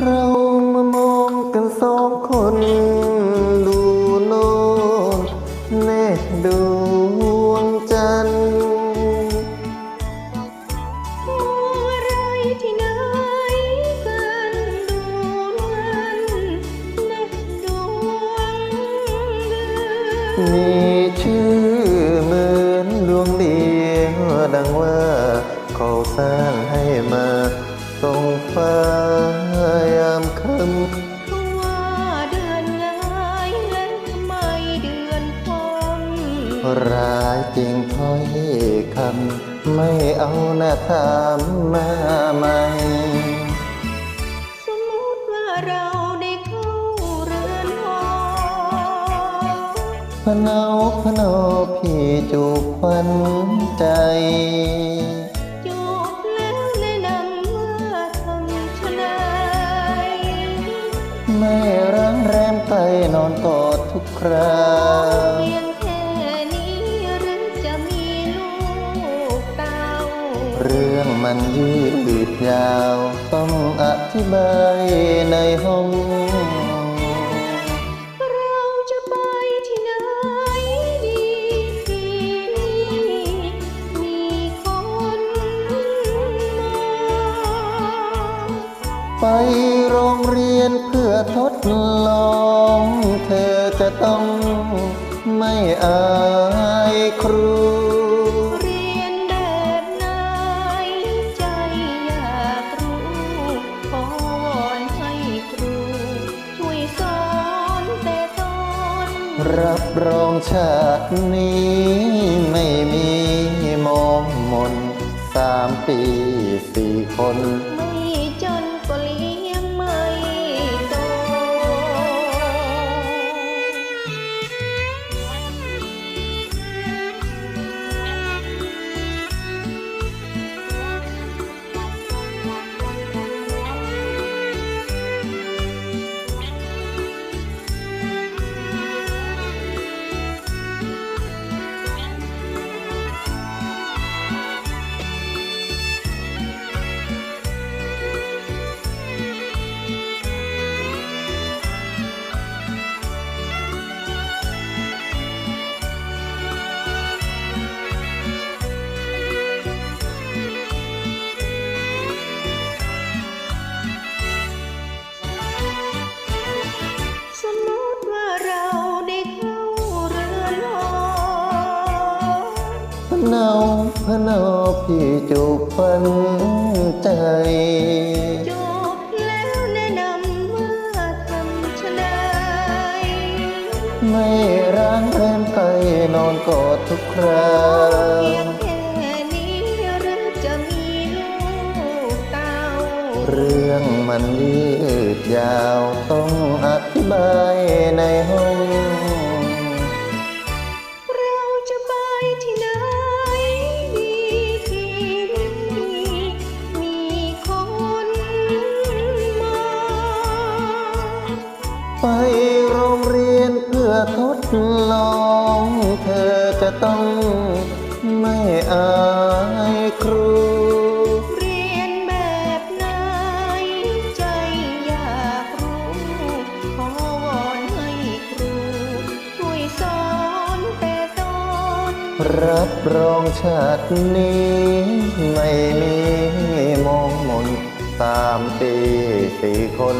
เรามามองกันสองคน ดูโน่นแน่ดวงจันทร์มัวไรที่ไหนกันดูมันแน่ดวงเดือนมีชื่อเหมือนดวงเดียวดังว่าเขาสร้างให้มาส่งฟ้าายจริงถ้อยคำไม่เอาหน้าถามมาใหม่ สมมติว่าเราได้เข้าเรือนหอพะเนาพะเนาพี่จูบควันใจ จูบแล้วแนะนำว่าทำชะไหนไม่รังแรมไปนอนกอดทุกครา ยืดยาว ต้องอธิบายในห้องเราจะไปที่ไหนดีที่มีคนมองไปโรงเรียนเพื่อทดลอง เธอจะต้องไม่อายครู รับรองชาตินี้ เนาพะเนาพี่จูบฟันใจ จบแล้วแนะนำว่าทำชะไหนไม่ร้างแรมไปนอนกอดทุกคราเพียงแค่นี้หรือจะมีลูกเต้าเรื่องมันยืดยาวต้องอธิบายในห้ ทดลองเธอจะต้องไม่อายครู เรียนแบบไหนใจอยากรู้ขอวอนให้ครูช่วยสอนแต่ตอนรับรองชาตินี้ไม่มีมองมนสามปีสี่คน